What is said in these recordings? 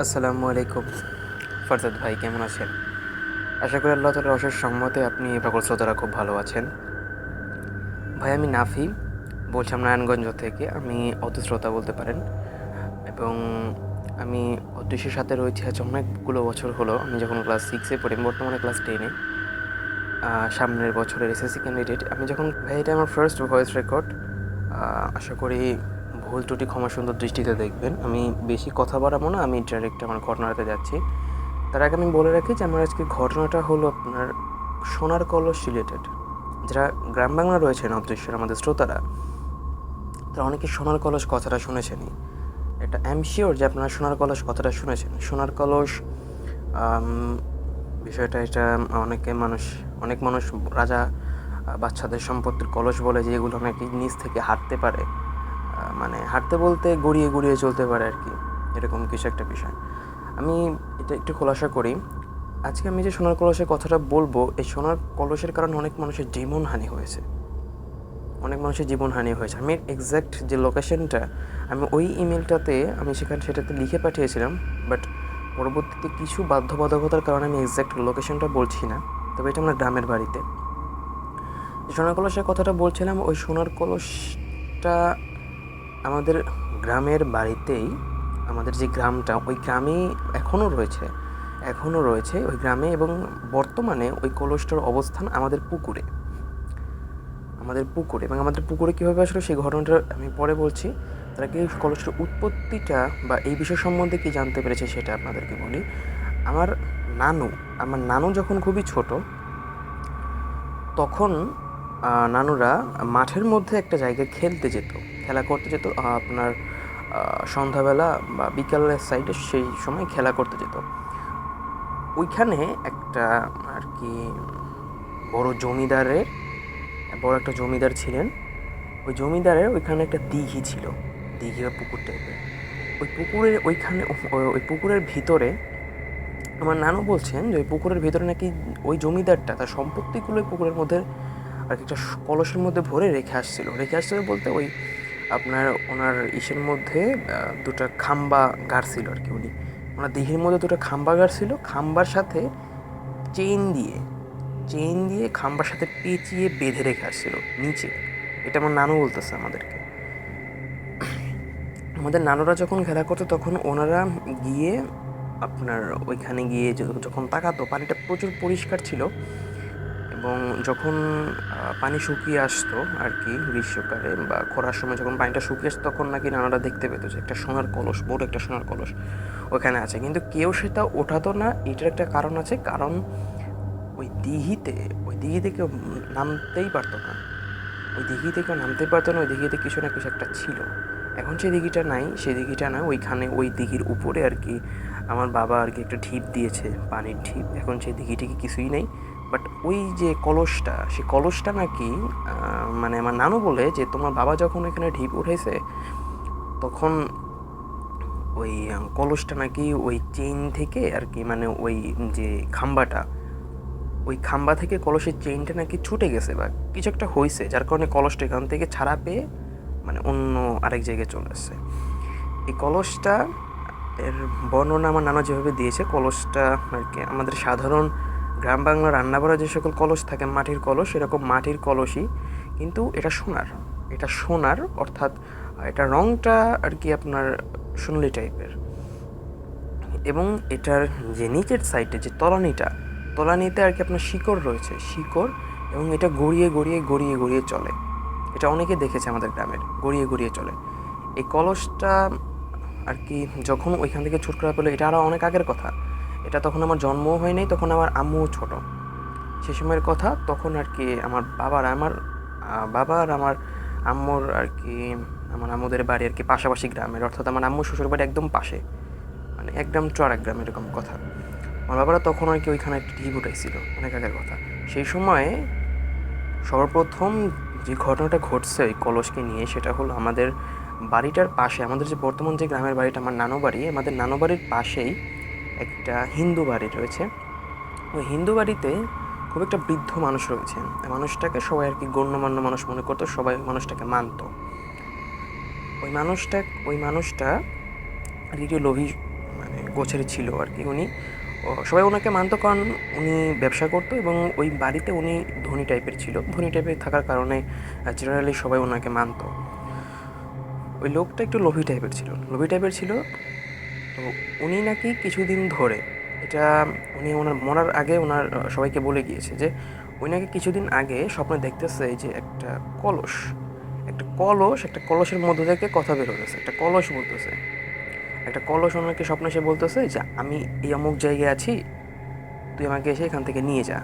আসসালামু আলাইকুম। ফরজাদ ভাই, কেমন আছেন? আশা করি আল্লাহ তালার অশেষ সম্মতে আপনি সকল শ্রোতারা খুব ভালো আছেন। ভাই, আমি নাফি বলছিলাম নারায়ণগঞ্জ থেকে। আমি অতশ্রোতা বলতে পারেন। এবং আমি অদৃশ্যের সাথে রয়েছি আজ অনেকগুলো বছর হলো। আমি যখন ক্লাস সিক্সে পড়ি, বর্তমানে ক্লাস টেনে সামনের বছরের এসএসসি ক্যান্ডিডেট আমি যখন, ভাই, এটা আমার ফার্স্ট ভয়েস রেকর্ড আশা করি ভুল ত্রুটি, ক্ষমা সুন্দর দৃষ্টিতে দেখবেন। আমি বেশি কথা বাড়াবো না, আমি ডাইরেক্ট আমার ঘটনাতে যাচ্ছি। তার আগে আমি বলে রাখি যে, আমার আজকে ঘটনাটা হলো আপনার সোনার কলস রিলেটেড যারা গ্রাম বাংলা রয়েছেন অদৃশ্যের আমাদের শ্রোতারা, তারা অনেকে সোনার কলস কথাটা শুনেছেনই। এটা আই শিওর যে আপনারা সোনার কলস কথাটা শুনেছেন। সোনার কলস বিষয়টা এটা অনেকে মানুষ, অনেক মানুষ রাজা বাচ্চাদের সম্পত্তির কলস বলে যে এগুলো নাকি নিচ থেকে হাঁটতে পারে। মানে হাঁটতে বলতে গড়িয়ে গড়িয়ে চলতে পারে আর কি, এরকম কিছু একটা বিষয়। আমি এটা একটু খোলাসা করি। আজকে আমি যে সোনার কলসের কথাটা বলব, এই সোনার কলসের কারণে অনেক মানুষের জীবনহানি হয়েছে। অনেক মানুষের জীবনহানি হয়েছে। আমি এক্স্যাক্ট যে লোকেশনটা আমি ওই ইমেলটাতে আমি সেখানে, সেটাতে লিখে পাঠিয়েছিলাম বাট পরবর্তীতে কিছু বাধ্যবাধকতার কারণে আমি এক্স্যাক্ট লোকেশনটা বলছি না। তবে এটা আমরা গ্রামের বাড়িতে। সোনার কলসের কথাটা বলছিলাম, ওই সোনার কলসটা আমাদের গ্রামের বাড়িতেই, আমাদের যে গ্রামটা, ওই গ্রামে এখনও রয়েছে এখনও রয়েছে ওই গ্রামে এবং বর্তমানে ওই কলসটার অবস্থান আমাদের পুকুরে। আমাদের পুকুরে এবং আমাদের পুকুরে কীভাবে আসলে সেই ঘটনাটা আমি পরে বলছি। তারা কি কলসটার উৎপত্তিটা বা এই বিষয় সম্বন্ধে কি জানতে পেরেছে সেটা আপনাদেরকে বলি। আমার নানু আমার নানু যখন খুবই ছোট, তখন নানুরা মাঠের মধ্যে একটা জায়গায় খেলতে যেত। খেলা করতে যেত আপনার সন্ধ্যাবেলা বা বিকালের সাইডে সেই সময় খেলা করতে যেত। ওইখানে একটা আর কি বড় জমিদারের বড় একটা জমিদার ছিলেন। ওই জমিদারের ওইখানে একটা দিঘি ছিল, দিঘি বা পুকুর টাইপের ওই পুকুরের ওইখানে, ওই পুকুরের ভিতরে আমার নানু বলছেন যে ওই পুকুরের ভিতরে নাকি ওই জমিদারটা তার সম্পত্তিগুলো ওই পুকুরের মধ্যে আর একটা কলসের মধ্যে ভরে রেখে আসছিল। রেখে আসছিল বলতে ওই আপনার ওনার ইসের মধ্যে দুটো খাম্বা গাড়ছিল আর কি উনি। ওনার দিঘির মধ্যে দুটো খাম্বা গাড়ছিল খাম্বার সাথে চেইন দিয়ে চেইন দিয়ে খাম্বার সাথে পেঁচিয়ে বেঁধে রেখে আসছিল, নিচে। এটা আমার নানু বলতেছে আমাদেরকে। আমাদের নানুরা যখন খেলা করতো, তখন ওনারা গিয়ে আপনার ওইখানে গিয়ে যখন তাকাতো, পানিটা প্রচুর পরিষ্কার ছিল। এবং যখন পানি শুকিয়ে আসতো আর কি গ্রীষ্মকালে বা খরার সময় যখন পানিটা শুকিয়ে আসতো, তখন নাকি নানারা দেখতে পেতো যে একটা সোনার কলস, বড় একটা সোনার কলস ওখানে আছে। কিন্তু কেউ সেটা ওঠাতো না। এটার একটা কারণ আছে। কারণ ওই দিঘিতে ওই দিঘিতে কেউ নামতেই পারতো না। ওই দিঘিতে কেউ নামতে পারতো না। ওই দিঘিতে কিছু না কিছু একটা ছিল। এখন সেই দিঘিটা নাই, সেই দিঘিটা না, ওইখানে ওই দিঘির উপরে আর কি আমার বাবা আর কি একটা ঢিপ দিয়েছে, পানির ঢিপ। এখন সেই দিঘি টিঘি কিছুই নেই। বাট ওই যে কলসটা, সেই কলসটা নাকি মানে আমার নানু বলে যে তোমার বাবা যখন এখানে ঢিপ উঠেছে, তখন ওই কলসটা নাকি ওই চেইন থেকে আর কি মানে ওই যে খাম্বাটা, ওই খাম্বা থেকে কলসের চেইনটা নাকি ছুটে গেছে বা কিছু একটা হয়েছে যার কারণে কলসটা এখান থেকে ছাড়া পেয়ে মানে অন্য আরেক জায়গায় চলে আসছে। এই কলসটা, এর বর্ণনা আমার নানা যেভাবে দিয়েছে, কলসটা আর কি আমাদের সাধারণ গ্রাম বাংলা রান্না করা যে সকল কলস থাকে, মাটির কলস এরকম মাটির কলসই, কিন্তু এটা সোনার। এটা সোনার, অর্থাৎ এটা রংটা আর কি আপনার সোনালি টাইপের এবং এটার যে নিচের সাইডে যে তলানিটা, তলানিতে আর কি আপনার শিকড় রয়েছে, শিকড় এবং এটা গড়িয়ে গড়িয়ে গড়িয়ে গড়িয়ে চলে। এটা অনেকে দেখেছে আমাদের গ্রামের, গড়িয়ে গড়িয়ে চলে। এই কলসটা আর কি যখন ওইখান থেকে ছুটকরা পেল, এটা আরও অনেক আগের কথা। এটা তখন আমার জন্মও হয় নাই, তখন আমার আম্মুও ছোট। সে সময়ের কথা, তখন আর কি আমার বাবার আমার বাবার, আমার আম্মুর আর কি, আমার আম্মুদের বাড়ি আর কি পাশাপাশি গ্রামের, অর্থাৎ আমার আম্মু শ্বশুর বাড়ি একদম পাশে। মানে এক গ্রাম আর এক গ্রাম এরকম কথা। আমার বাবারা তখন আর কি ওইখানে একটা টিভি উঠাইছিল অনেক আগের কথা। সেই সময়ে সর্বপ্রথম যে ঘটনাটা ঘটছে ওই কলসকে নিয়ে, সেটা হলো আমাদের বাড়িটার পাশে, আমাদের যে বর্তমান যে গ্রামের বাড়িটা, আমার নানো বাড়ি, আমাদের নানো বাড়ির পাশেই একটা হিন্দু বাড়ি রয়েছে। ওই হিন্দু বাড়িতে খুব একটা বৃদ্ধ মানুষ রয়েছে। মানুষটাকে সবাই আর কি গণ্যমান্য মানুষ মনে করতো, সবাই ওই মানুষটাকে মানতো। ওই মানুষটা ওই মানুষটা আর কি লোভী মানে গোছের ছিল আর কি উনি। সবাই ওনাকে মানতো কারণ উনি ব্যবসা করতো এবং ওই বাড়িতে উনি ধনী টাইপের ছিল। ধনী টাইপের থাকার কারণে জেনারেলি সবাই ওনাকে মানতো। ওই লোকটা একটু লোভী টাইপের ছিল। লোভী টাইপের ছিল তো উনি নাকি কিছুদিন ধরে, এটা উনি ওনার মরার আগে ওনার সবাইকে বলে গিয়েছে যে, উনি নাকি কিছুদিন আগে স্বপ্নে দেখতেছে যে একটা কলস একটা কলস, একটা কলসের মধ্যে থেকে কথা বের হতেছে একটা কলস বলতেছে। একটা কলস ওনাকে স্বপ্নে সে বলতেছে যে, আমি এই অমুক জায়গায় আছি, তুই আমাকে এসে এখান থেকে নিয়ে যা।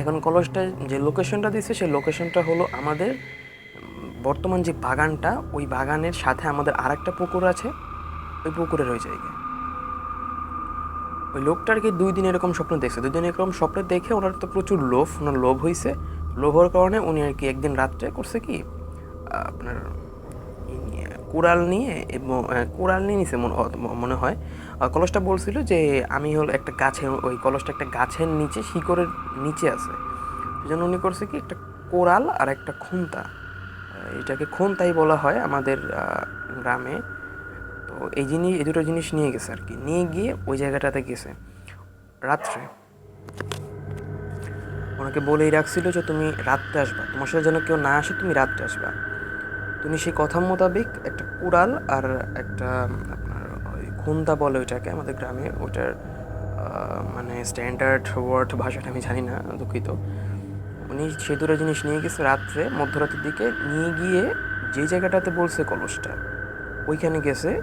এখন কলসটা যে লোকেশনটা দিচ্ছে সেই লোকেশনটা হলো আমাদের বর্তমান যে বাগানটা, ওই বাগানের সাথে আমাদের আরেকটা পুকুর আছে। ওই পুকুরের ওই জায়গায় ওই লোকটার কি দুই দিন এরকম স্বপ্ন দেখছে? দুই দিন এরকম স্বপ্ন দেখে ওনার তো প্রচুর লোভ, ওনার লোভ হয়েছে লোভ হওয়ার কারণে উনি আর কি একদিন রাত্রে করছে কি, আপনার কুড়াল নিয়ে কুড়াল নিয়ে নিছে মনে হয় কলসটা বলছিল যে আমি হলো একটা গাছের, ওই কলসটা একটা গাছের নিচে, শিকড়ের নিচে আছে। সেই জন্য উনি করছে কি, একটা কোরাল আর একটা খুন্তা। এটাকে খুন্তাই বলা হয় আমাদের গ্রামে। তো এই জিনিস এই দুটো জিনিস নিয়ে গেছে আর কি। নিয়ে গিয়ে ওই জায়গাটাতে গেছে। রাত্রে ওনাকে বলেই রাখছিল যে তুমি রাত্রে আসবা। তোমার সাথে যেন কেউ না আসে তুমি রাত্রে আসবা। তুমি সেই কথা মোতাবেক একটা কুড়াল আর একটা আপনার ওই খুন্তা বলে ওইটাকে আমাদের গ্রামে ওইটার আহ, মানে স্ট্যান্ডার্ড ওয়ার্ড ভাষাটা আমি জানি না দুঃখিত। উনি সেই দুটো জিনিস নিয়ে গেছে রাত্রে মধ্যরাতের দিকে নিয়ে গিয়ে যে জায়গাটাতে বলছে কলসটা ওইখানে গেছে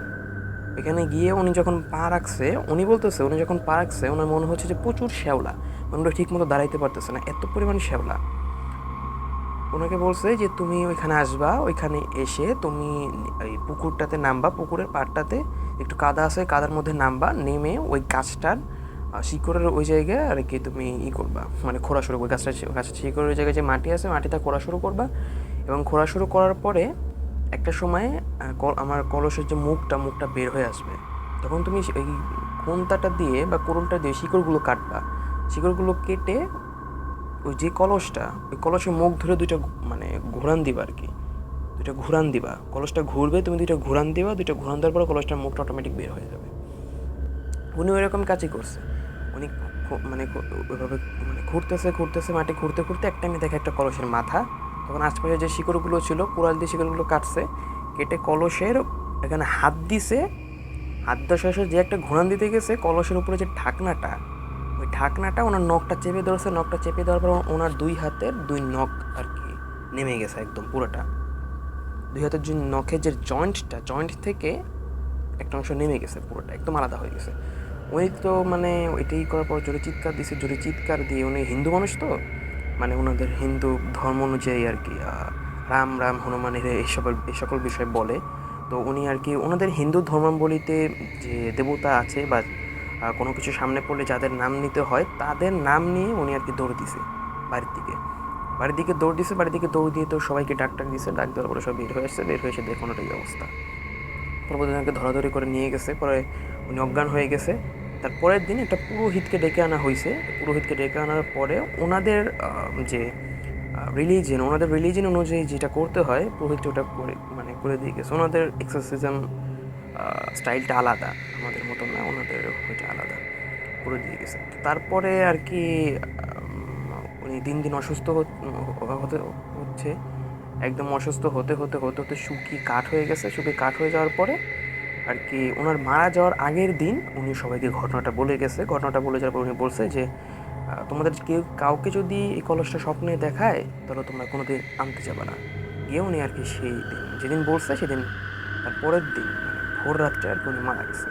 ওইখানে গিয়ে উনি যখন পা রাখছে, উনি বলতেছে, উনি যখন পা রাখছে, ওনার মনে হচ্ছে যে প্রচুর শ্যাওলা। মানে ঠিক মতো দাঁড়াইতে পারতেছে না, এত পরিমাণ শ্যাওলা। ওনাকে বলছে যে, তুমি ওইখানে আসবা, ওইখানে এসে তুমি ওই পুকুরটাতে নামবা, পুকুরের পাড়টাতে একটু কাদা আছে, কাদার মধ্যে নামবা, নেমে ওই গাছটার শিকড়ের ওই জায়গায় আর কি তুমি ই করবা মানে খোঁড়া শুরু করবা গাছটা গাছের শিকড়ের ওই জায়গায় যে মাটি আছে, মাটিটা খোঁড়া শুরু করবা। এবং খোঁড়া শুরু করার পরে একটা সময়ে আমার কলসের যে মুখটা মুখটা বের হয়ে আসবে। তখন তুমি এই কোনতাটা দিয়ে বা কোরলটা দিয়ে শিকড়গুলো কাটবা। শিকড়গুলো কেটে ওই যে কলসটা, ওই কলসের মুখ ধরে দুইটা মানে ঘোরান দিবা আর কি। দুইটা ঘুরান দিবা। কলসটা ঘুরবে, তুমি দুইটা ঘুরান দিবা, দুইটা ঘুরান দেওয়ার পরে কলসটার মুখটা অটোমেটিক বের হয়ে যাবে। উনি ওইরকম কাজই করছে। উনি মানে ওইভাবে মানে ঘুরতেছে ঘুরতেছে মাটি ঘুরতে ঘুরতে একটা আমি দেখে একটা কলসের মাথা তখন আশপাশে যে শিকড়গুলো ছিল, কুড়াল দিয়ে শিকড়গুলো কাটছে, কেটে কলসের এখানে হাত দিছে। হাত দেওয়ার শেষে যে একটা ঘোড়ান দিতে গেছে, কলসের উপরে যে ঢাকনাটা, ওই ঢাকনাটা ওনার নখটা চেপে ধরছে। নখটা চেপে দেওয়ার পর ওনার দুই হাতের দুই নখ আর কি নেমে গেছে একদম পুরোটা। দুই হাতের যে নখের যে জয়েন্টটা, জয়েন্ট থেকে একটা অংশ নেমে গেছে পুরোটা, একদম আলাদা হয়ে গেছে। উনি তো মানে এটাই করার পর জোরে চিৎকার দিছে, জোরে চিৎকার দিয়ে। উনি হিন্দু মানুষ তো? মানে ওনাদের হিন্দু ধর্ম অনুযায়ী আর কি রাম রাম হনুমানের এই সকল এই সকল বিষয় বলে। তো উনি আর কি ওনাদের হিন্দু ধর্মাবলিতে যে দেবতা আছে বা কোনো কিছু সামনে পড়লে যাদের নাম নিতে হয়, তাদের নাম নিয়ে উনি আর কি দৌড় দিছে বাড়ির দিকে। বাড়ির দিকে দৌড় দিছে, বাড়ির দিকে দৌড় দিয়ে তো সবাইকে ডাক টাক দিছে, ডাক দেওয়ার পরে সব বের হয়ে আসছে, বের হয়ে এসে দেখুন অবস্থা। পরবর্তী ধরাধরি করে নিয়ে গেছে, পরে উনি অজ্ঞান হয়ে গেছে। তার পরের দিন একটা পুরোহিতকে ডেকে আনা হয়েছে পুরোহিতকে ডেকে আনার পরে ওনাদের যে রিলিজিয়ন ওনাদের রিলিজিয়ন অনুযায়ী যেটা করতে হয় পুরোহিত ওটা করে মানে করে দিয়ে গেছে। ওনাদের এক্সারসাইজম স্টাইলটা আলাদা। আমাদের মতো না, ওনাদের ওইটা আলাদা। করে দিয়ে গেছে। তারপরে আর কি উনি দিন দিন অসুস্থ হতে হচ্ছে। একদম অসুস্থ হতে হতে হতে হতে শুকিয়ে কাঠ হয়ে গেছে। শুকিয়ে কাঠ হয়ে যাওয়ার পরে আর কি, ওনার মারা যাওয়ার আগের দিন উনি সবাইকে ঘটনাটা বলে গেছে। ঘটনাটা বলে যাওয়ার পর উনি বলছে যে তোমাদের কেউ কাউকে যদি এই কলসটা স্বপ্নে দেখায়, তাহলে তোমরা কোনো দিন আনতে যাবে না। গিয়ে উনি আর কি সেই দিন, যেদিন বলছে সেদিন তার পরের দিন মানে ভোর রাত্রে আর কি উনি মারা গেছে।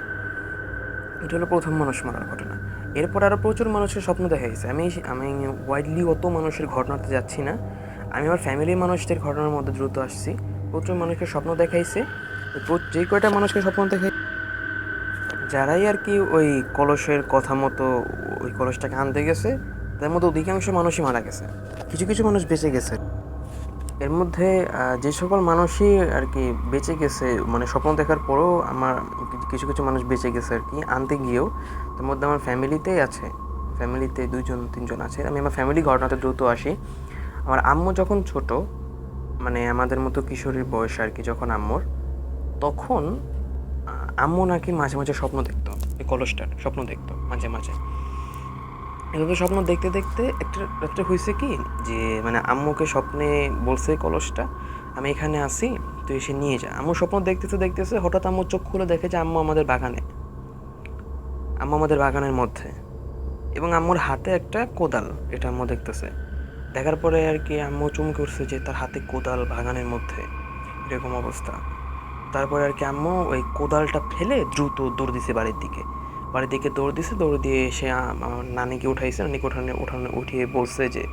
এটা হলো প্রথম মানুষ মারার ঘটনা। এরপর আরও প্রচুর মানুষের স্বপ্ন দেখা গেছে। আমি আমি ওয়াইডলি অত মানুষের ঘটনাতে যাচ্ছি না। আমি আমার ফ্যামিলির মানুষদের ঘটনার মধ্যে দ্রুত আসছি। প্রচুর মানুষকে স্বপ্ন দেখাইছে। যে কয়টা মানুষকে স্বপ্ন দেখে, যারাই আর কি ওই কলসের কথা মতো ওই কলসটাকে আনতে গেছে, তার মধ্যে অধিকাংশ মানুষই মারা গেছে। কিছু কিছু মানুষ বেঁচে গেছে। এর মধ্যে যে সকল মানুষই আর কি বেঁচে গেছে মানে স্বপ্ন দেখার পরেও আমার কিছু কিছু মানুষ বেঁচে গেছে আর কি, আনতে গিয়েও, তার মধ্যে আমার ফ্যামিলিতেই আছে। ফ্যামিলিতে দুইজন, তিনজন আছে। আমি আমার ফ্যামিলি ঘটনাতে দ্রুত আসি। আমার আম্মু যখন ছোট মানে আমাদের মতো কিশোরীর বয়স আর কি, যখন আম্মুর তখন আম্মু নাকি মাঝে মাঝে স্বপ্ন দেখতো। এই কলসটার স্বপ্ন দেখতো মাঝে মাঝে। এভাবে স্বপ্ন দেখতে দেখতে একটা একটা হয়েছে কি যে মানে আম্মুকে স্বপ্নে বলছে কলসটা, আমি এখানে আসি তুই এসে নিয়ে যা। আম্মু স্বপ্ন দেখতেছে দেখতেছে, হঠাৎ আম্মুর চোখ খুলে দেখে যে আম্মু আমাদের বাগানে। আম্মু আমাদের বাগানের মধ্যে। এবং আম্মুর হাতে একটা কোদাল এটা আম্মু দেখতেছে। দেখার পরে আর কি আম্মু চমকে উঠছে যে, তার হাতে কোদাল বাগানের মধ্যে। এরকম অবস্থা। তারপরে আর কি আম্মু ওই কোদালটা ফেলে দ্রুত দৌড় দিছে বাড়ির দিকে। বাড়ির দিকে দৌড় দিছে, দৌড় দিয়ে এসে আমার নানিকে উঠাইছে। নানিকে উঠানে উঠানে উঠিয়ে বলছে যে,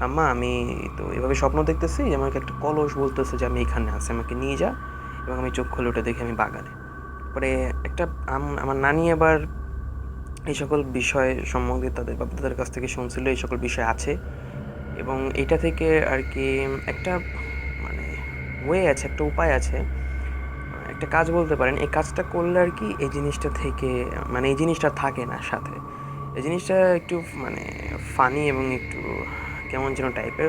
আম্মা, আমি তো এভাবে স্বপ্ন দেখতেছি যে আমাকে একটা কলস বলতেছে যে আমি এখানে আছি, আমাকে নিয়ে যা এবং আমি চোখ খুলে উঠে দেখি আমি বাগানে। পরে একটা আম- আমার নানি এবার এই সকল বিষয় সম্বন্ধে তাদের বাপদাদার কাছ থেকে শুনছিল, এই সকল বিষয় আছে এবং এটা থেকে আর কি একটা মানে ওয়ে আছে, একটা উপায় আছে। একটা কাজ বলতে পারেন, এই কাজটা করলে আর কি এই জিনিসটা থেকে মানে এই জিনিসটা থাকে না সাথে। এই জিনিসটা একটু মানে ফানি এবং একটু কেমন যেন টাইপের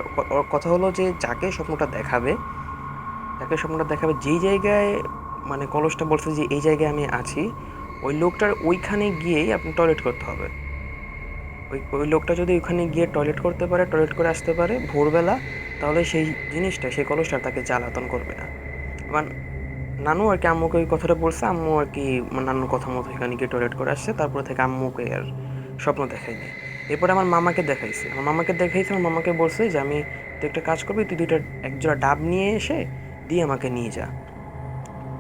কথা হলো যে যাকে স্বপ্নটা দেখাবে, যাকে স্বপ্নটা দেখাবে, যেই জায়গায় মানে কলসটা বলছে যে এই জায়গায় আমি আছি, ওই লোকটার ওইখানে গিয়েই আপনি টয়লেট করতে হবে। ওই ওই লোকটা যদি ওইখানে গিয়ে টয়লেট করতে পারে টয়লেট করে আসতে পারে ভোরবেলা, তাহলে সেই জিনিসটা, সেই কলসটা তাকে জ্বালাতন করবে না। এবার নানু আর কি আম্মুকে ওই কথাটা বলছে। আম্মু আর কি আমার নানুর কথা মতো এখানে গিয়ে টয়লেট করে আসছে। তারপরে থেকে আম্মুকে আর স্বপ্ন দেখাই দেখায়নি এরপরে আমার মামাকে দেখাইছে। আমার মামাকে দেখাইছে, আমার মামাকে বলছে যে, আমি তুই একটা কাজ করবি, তুই দুইটা একজোড়া ডাব নিয়ে এসে দিয়ে আমাকে নিয়ে যা।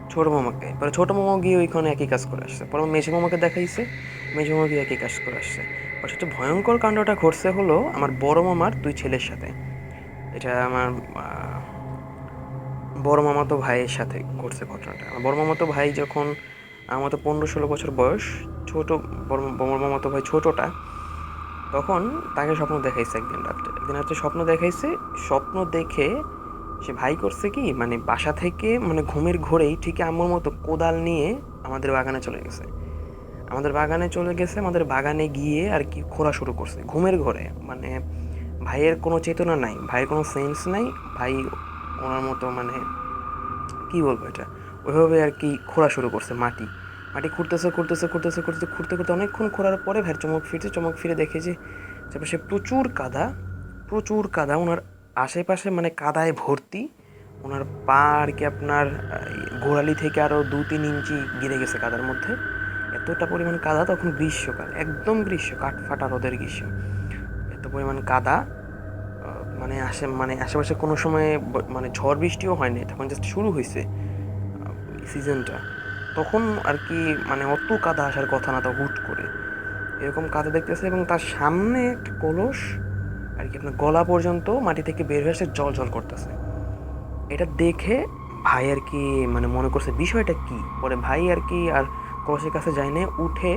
ছোটো মামাকে। পরে ছোটো মামা গিয়ে ওইখানে একই কাজ করে আসছে। পরে আমার মেঝে মামাকে দেখাইছে। মেঝে মামা গিয়ে একই কাজ করে আসছে। পরে সবচেয়ে ভয়ঙ্কর কাণ্ডটা ঘটছে হলো আমার বড় মামার দুই ছেলের সাথে। এটা আমার বড় মামাতো ভাইয়ের সাথে ঘটছে ঘটনাটা। আমার বড় মামাতো ভাই যখন আমার তো পনেরো ষোলো বছর বয়স, ছোটো বড় মামাতো ভাই ছোটোটা, তখন তাকে স্বপ্ন দেখাইছে একদিন রাত্রে। একদিন রাত্রে স্বপ্ন দেখাইছে, স্বপ্ন দেখে সে ভাই করছে কি মানে বাসা থেকে মানে ঘুমের ঘোরেই ঠিক আম্মুর মতো কোদাল নিয়ে আমাদের বাগানে চলে গেছে। আমাদের বাগানে চলে গেছে, আমাদের বাগানে গিয়ে আর কি খোঁড়া শুরু করছে। ঘুমের ঘরে মানে ভাইয়ের কোনো চেতনা নাই, ভাইয়ের কোনো সেন্স নাই, ভাই ওনার মতো মানে কি বলব এটা? ওইভাবে আর কি খোঁড়া শুরু করছে মাটি। মাটি খুঁড়তেছে খুঁড়তেছে খুঁড়তেছে খুঁড়তেছে, খুঁড়তে খুঁড়তে অনেকক্ষণ খোঁড়ার পরে ভ্যার চমক ফিরছে, চমক ফিরে দেখে যে সে প্রচুর কাদা প্রচুর কাদা। ওনার আশেপাশে মানে কাদায় ভর্তি। ওনার পা আর কি আপনার গোড়ালি থেকে আরও দু তিন ইঞ্চি গিরে গেছে কাদার মধ্যে। এতটা পরিমাণ কাদা তখন গ্রীষ্মকাল, একদম গ্রীষ্ম, কাঠ ফাটা রোদের গ্রীষ্ম। এত পরিমাণ কাদা মানে আসে মানে আশেপাশে কোনো সময় মানে ঝড় বৃষ্টিও হয়নি তখন জাস্ট শুরু হয়েছে সিজনটা তখন আর কি মানে অত কাদা আসার কথা না তো হুট করে। এরকম কাদা দেখতেছে এবং তার সামনে একটা কলস, আর কি আপনার গলা পর্যন্ত মাটি থেকে বের হয়ে এসে জল জল করতেছে। এটা দেখে ভাই আর কি মানে মনে করছে, বিষয়টা কি? পরে ভাই আর কি আর কলসের কাছে যায় না উঠে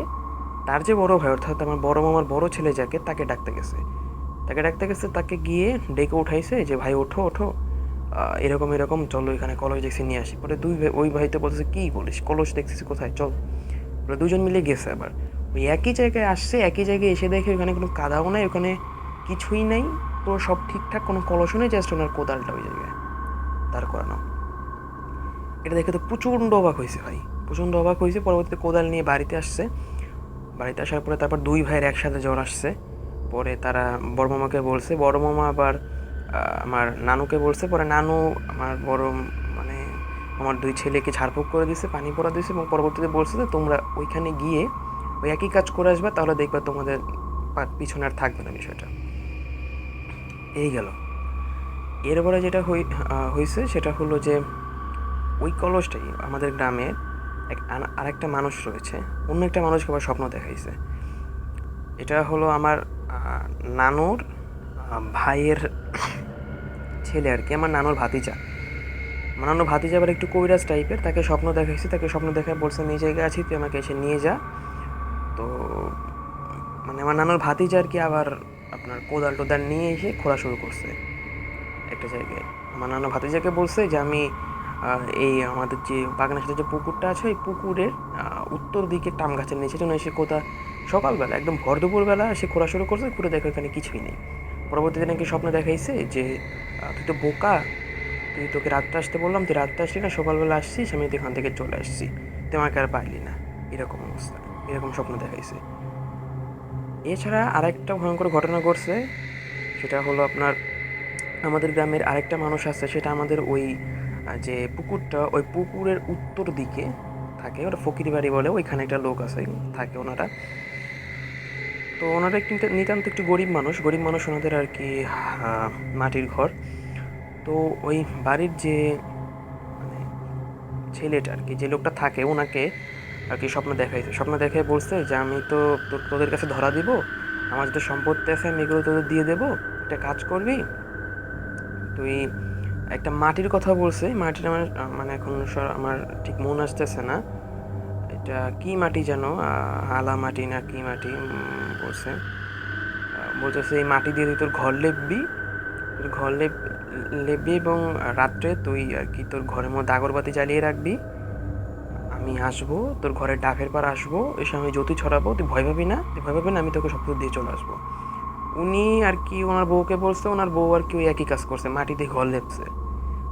তার যে বড় ভাই, অর্থাৎ আমার বড় মামার বড় ছেলে যাকে, তাকে ডাকতে গেছে। তাকে ডাকতে গেছে, তাকে গিয়ে ডেকে উঠাইছে, যে, ভাই, ওঠো ওঠো। এরকম এরকম, চলো এখানে কলস দেখছি, নিয়ে আসি। পরে দুই ভাই, ওই ভাই তো বলতেছে, কী বলিস, কলস দেখছিস কোথায়? চল। পরে দুজন মিলে গেছে আবার। ওই একই জায়গায় আসছে, একই জায়গায় এসে দেখে ওখানে কোনো কাদাও নাই, ওখানে কিছুই নাই, পুরো সব ঠিকঠাক, কোনো কলসও নেই, জাস্ট ওনার কোদালটা ওই জায়গায় দাঁড় করানো। এটা দেখে তো প্রচণ্ড অবাক হয়েছে ভাই, প্রচণ্ড অবাক হয়েছে। পরবর্তীতে কোদাল নিয়ে বাড়িতে আসছে। বাড়িতে আসার পরে তারপর দুই ভাইয়ের একসাথে জ্বর আসছে। পরে তারা বড় মামাকে বলছে, বড় মামা আবার আমার নানুকে বলছে, পরে নানু আমার বড় মানে আমার দুই ছেলেকে ঝাড়ফুঁক করে দিয়েছে, পানি পড়া দিয়েছে এবং পরবর্তীতে বলছে যে তোমরা ওইখানে গিয়ে ওই একই কাজ করে আসবে, তাহলে দেখবে তোমাদের পিছনে আর থাকবে না বিষয়টা। এই গেল। এরপরে যেটা হয়েছে সেটা হলো যে ওই কলসটাই আমাদের গ্রামে এক আরেকটা মানুষ রয়েছে, অন্য একটা মানুষকে আবার স্বপ্ন দেখাইছে। এটা হলো আমার নানুর ভাইয়ের ছেলে আর কি, আমার নানুর ভাতিজা। আমার নানুর ভাতিজা আবার একটু কবিরাজ টাইপের, তাকে স্বপ্ন দেখাইছি, তাকে স্বপ্ন দেখায় বলছে এই জায়গায় আছি, তুই আমাকে এসে নিয়ে যা। তো মানে আমার নানুর ভাতিজা আর কি আবার আপনার কোদাল টোদাল নিয়ে এসে খোঁড়া শুরু করছে একটা জায়গায়। আমার নানা ভাতিজাকে বলছে যে, আমি এই আমাদের যে বাগানের সাথে যে পুকুরটা আছে, ওই পুকুরের উত্তর দিকে টাম গাছের নিচে, যেন এসে কোথা সকালবেলা, একদম ভর দুপুরবেলা সে খোঁড়া শুরু করছে, ঘুরে দেখে এখানে কিছুই নেই। পরবর্তীতে নাকি স্বপ্ন দেখাইছে যে তুই তো বোকা, তুই তোকে রাত্রে আসতে বললাম, তুই রাত্রে আসলি না, সকালবেলা আসছিস, আমি তো এখান থেকে চলে আসছি। তুই আমাকে আর পাইলি না। এরকম অবস্থা, এরকম স্বপ্ন দেখাইছে। এছাড়া আরেকটা ভয়ঙ্কর ঘটনা ঘটছে, সেটা হলো আপনার, আমাদের গ্রামের আরেকটা মানুষ আছে, সেটা আমাদের ওই যে পুকুরটা, ওই পুকুরের উত্তর দিকে থাকে, ওটা ফকির বাড়ি বলে, ওইখানে একটা লোক আছে, থাকে ওনারা। তো ওনারা কিন্তু নিতান্ত একটু গরিব মানুষ গরিব মানুষ ওনাদের আর কি মাটির ঘর। তো ওই বাড়ির যে মানে ছেলেটা আর কি, যে লোকটা থাকে ওনাকে আর কি স্বপ্ন দেখাইছে। স্বপ্ন দেখে বলছে যে, আমি তো তোদের কাছে ধরা দিব, আমার যত সম্পত্তি আছে আমি এগুলো তোদের দিয়ে দেবো, একটা কাজ করবি? তুই একটা মাটির কথা বলছে, মাটির আমার মানে এখন আমার ঠিক মন আসতেছে না। এটা কি মাটি যেন আহ, আলা মাটি না কি মাটি? বলছে। বলতেছে এই মাটি দিয়ে তুই তোর ঘর লেপবি। তোর ঘর লেপ লেপবি এবং রাত্রে তুই আর কি তোর ঘরের মধ্যে আগরবাতি জ্বালিয়ে রাখবি। আমি আসব তোর ঘরের ডাকের পর আসব এসে আমি জ্যোতি ছড়াবো। তুই ভয় পাবি না তুই ভয় পাবি না আমি তোকে সব কিছু দিয়ে চলে আসব। উনি আর কি ওনার বউকে বলছে ওনার বউ আর কি ওই একই কাজ করছে মাটিতে ঘর লেপছে।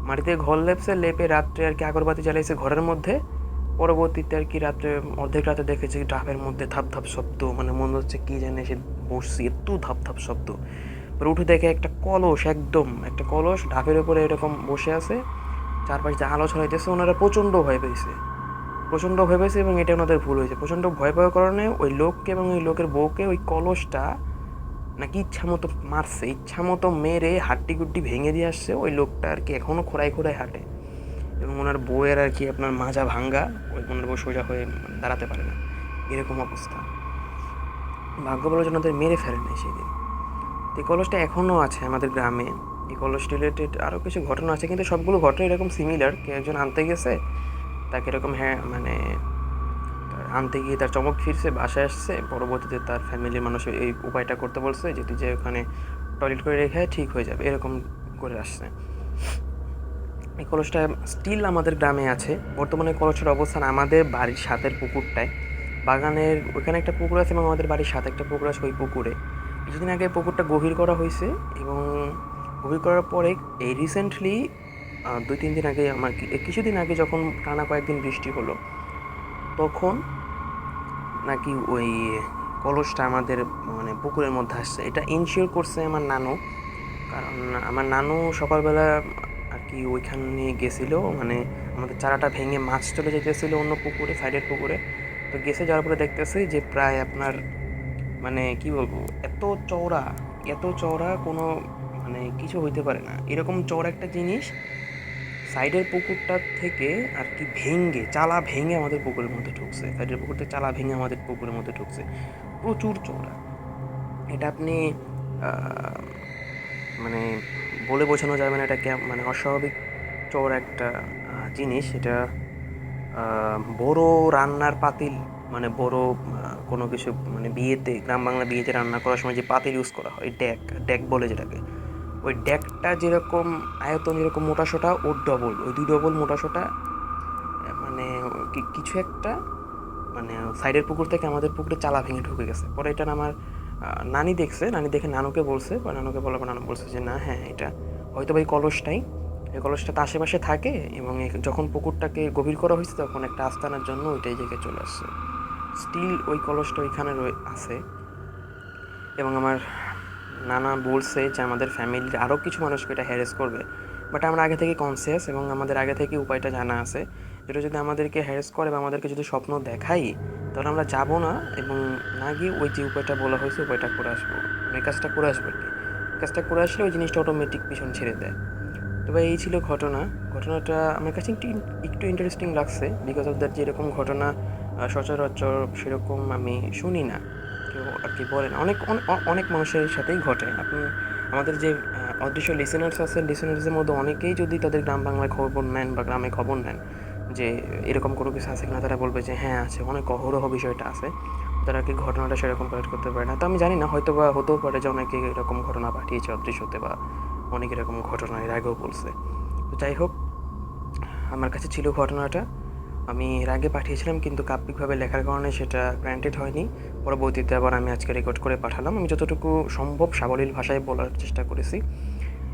মাটিতে ঘর লেপছে লেপে রাত্রে আর কি আগরবাতি জ্বালিয়েছে ঘরের মধ্যে। পরবর্তীতে আর কি রাত্রে অর্ধেক রাতে দেখেছি ডাবের মধ্যে ধাপ ধাপ শব্দ মানে মনে হচ্ছে কি জানে সে বসছি, এত ধাপ ধাপ শব্দ উঠে দেখে একটা কলস, একদম একটা কলস ঢাপের উপরে এরকম বসে আছে, চারপাশে যে আলো ছড়াইতেছে, ওনারা প্রচণ্ড ভয় পেয়েছে। প্রচণ্ড ভয় পেয়েছে এবং এটা ওনাদের ভুল হয়েছে। প্রচণ্ড ভয় পাওয়ার কারণে ওই লোককে এবং ওই লোকের বউকে ওই কলসটা নাকি ইচ্ছা মতো মারছে, ইচ্ছা মতো মেরে হাড্ডি গুড্ডি ভেঙে দিয়ে আসছে, ওই লোকটা আর কি এখনও খোড়ায় খোড়ায় হাঁটে। এবং ওনার বউয়ের আর কি আপনার মাজা ভাঙ্গা, ওই ওনার বউ সোজা হয়ে দাঁড়াতে পারে না। এরকম অবস্থা। ভাগ্য বলার জন্য ওদের মেরে ফেলে নাই সেদিন। এই কলসটা এখনও আছে আমাদের গ্রামে। এই কলস রিলেটেড আরও কিছু ঘটনা আছে, কিন্তু সবগুলো ঘটনা এরকম সিমিলার কেউ একজন আনতে গেছে, তাকে এরকম হ্যাঁ মানে আনতে গিয়ে তার চমক ফিরছে, বাসায় আসছে, পরবর্তীতে তার ফ্যামিলির মানুষ এই উপায়টা করতে বলছে যে, তুই যে ওখানে টয়লেট করে রেখে ঠিক হয়ে যাবে। এরকম করে আসছে। এই কলসটা স্টিল আমাদের গ্রামে আছে। বর্তমানে কলসের অবস্থান আমাদের বাড়ির সাথের পুকুরটায়। বাগানের ওখানে একটা পুকুর আছে এবং আমাদের বাড়ির সাথে একটা পুকুর আছে ওই পুকুরে। কিছুদিন আগে পুকুরটা গভীর করা হয়েছে এবং গভীর করার পরে এই রিসেন্টলি দুই, তিন দিন আগে আমার কিছুদিন আগে যখন টানা কয়েকদিন বৃষ্টি হলো, তখন নাকি ওই কলসটা আমাদের মানে পুকুরের মধ্যে আসছে। এটা ইনশিওর করছে আমার নানু। কারণ আমার নানু সকালবেলা কি ওইখানে গেছিল মানে আমাদের চারাটা ভেঙে মাছ চলে যেতেছিলো অন্য পুকুরে সাইডের পুকুরে। তো গেছে যাওয়ার পরে দেখতেছি যে প্রায় আপনার মানে কি বলব, এত চওড়া এত চওড়া কোনো মানে কিছু হইতে পারে না। এরকম চওড়া একটা জিনিস সাইডের পুকুরটা থেকে আর কি ভেঙে, চালা ভেঙে আমাদের পুকুরের মধ্যে ঢুকছে। সাইডের পুকুর থেকে চালা ভেঙে আমাদের পুকুরের মধ্যে ঢুকছে। প্রচুর চওড়া। এটা আপনি মানে বলে বোঝানো যাবে না এটা মানে অস্বাভাবিক চওড়া একটা জিনিস। এটা বড় রান্নার পাতিল মানে বড় কোনো কিছু মানে বিয়েতে, গ্রাম বাংলা বিয়েতে রান্না করার সময় যে পাতিল ইউজ করা হয় ড্যাক ড্যাক বলে যেটাকে, ওই ড্যাকটা যেরকম আয়তন যেরকম মোটাসোটা, ওর ডবল ওই দুই ডবল মোটাসোটা মানে কিছু একটা মানে সাইডের পুকুর থেকে আমাদের পুকুরে চালা ভেঙে ঢুকে গেছে। পরে এটা আমার নানি দেখছে, নানি দেখে নানুকে বলছে বা নানুকে বলার পর নানু বলছে যে, না হ্যাঁ এটা হয়তো বা কলসটাই। এই কলসটা তো আশেপাশে থাকে এবং যখন পুকুরটাকে গভীর করা হয়েছে তখন একটা আস্তানার জন্য ওইটাই জায়গায় চলে আসছে। স্টিল ওই কলসটা ওইখানে রয়ে আছে এবং আমার নানা বলছে যে, আমাদের ফ্যামিলির আরও কিছু মানুষকে এটা হ্যারেস করবে। বাট আমরা আগে থেকে কনসিয়াস এবং আমাদের আগে থেকে উপায়টা জানা আছে। যেটা যদি আমাদেরকে হ্যারেস করে বা আমাদেরকে যদি স্বপ্ন দেখাই তাহলে আমরা যাব না এবং না গিয়ে ওই যে উপায়টা বলা হয়েছে, উপায়টা করে আসব। মানে কাজটা করে আসব আর কি। কাজটা করে আসলে ওই জিনিসটা অটোমেটিক পিছন ছেড়ে দেয়। তবে এই ছিল ঘটনা। ঘটনাটা আমার কাছে একটু একটু ইন্টারেস্টিং লাগছে বিকজ অফ দ্যাট যেরকম ঘটনা সচরাচর সেরকম আমি শুনি না। কেউ আর কি বলে না। অনেক অনেক- মানুষের সাথেই ঘটে। আপনি, আমাদের যে অদৃশ্য লিসেনার্স আছে লিসেনার্সের মধ্যে অনেকেই যদি তাদের গ্রাম বাংলায় খবর নেন বা গ্রামে খবর নেন যে এরকম কোনো কিছু আছে কিনা তারা বলবে যে হ্যাঁ আছে। অনেক অহরহ বিষয়টা আছে। তারা কি ঘটনাটা সেরকম কালেক্ট করতে পারে না? তো আমি জানি না, হয়তো বা হতেও পারে যে অনেকে এরকম ঘটনা পাঠিয়েছে অদৃশ্যতে বা অনেক এরকম ঘটনা এর আগেও বলছে। তো যাই হোক, আমার কাছে ছিল ঘটনাটা। আমি এর আগে পাঠিয়েছিলাম কিন্তু কাব্যিকভাবে লেখার কারণে সেটা গ্র্যান্টেড হয়নি। পরবর্তীতে আবার আমি আজকে রেকর্ড করে পাঠালাম। আমি যতটুকু সম্ভব সাবলীল ভাষায় বলার চেষ্টা করেছি।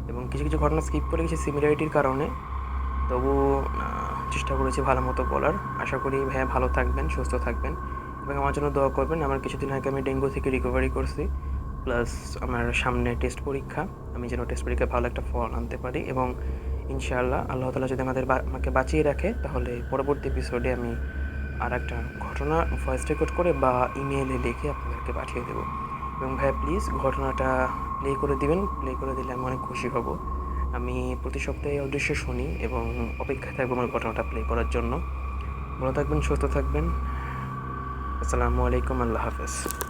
এবং কিছু কিছু ঘটনা স্কিপ করে গেছি সিমিলারিটির কারণে। তবু চেষ্টা করেছি ভালো মতো বলার। আশা করি ভাইয়া ভালো থাকবেন, সুস্থ থাকবেন। এবং আমার জন্য দোয়া করবেন, আমার কিছুদিন আগে আমি ডেঙ্গু থেকে রিকভারি করছি। প্লাস আমার সামনে টেস্ট পরীক্ষা, আমি যেন টেস্ট পরীক্ষায় ভালো একটা ফল আনতে পারি এবং ইনশাআল্লাহ আল্লাহ তালা যদি আমাদের আমাকে বাঁচিয়ে রাখে, তাহলে পরবর্তী এপিসোডে আমি আর একটা ঘটনা ভয়েস রেকর্ড করে বা ইমেইলে লিখে আপনাদেরকে পাঠিয়ে দেবো। এবং ভাইয়া প্লিজ ঘটনাটা প্লে করে দিবেন প্লে করে দিলে আমি অনেক খুশি হব। আমি প্রতি সপ্তাহে অদৃশ্য শুনি এবং অপেক্ষায় থাকব আমার ঘটনাটা প্লে করার জন্য। ভালো থাকবেন, সুস্থ থাকবেন। আসসালামু আলাইকুম, আল্লাহ হাফেজ।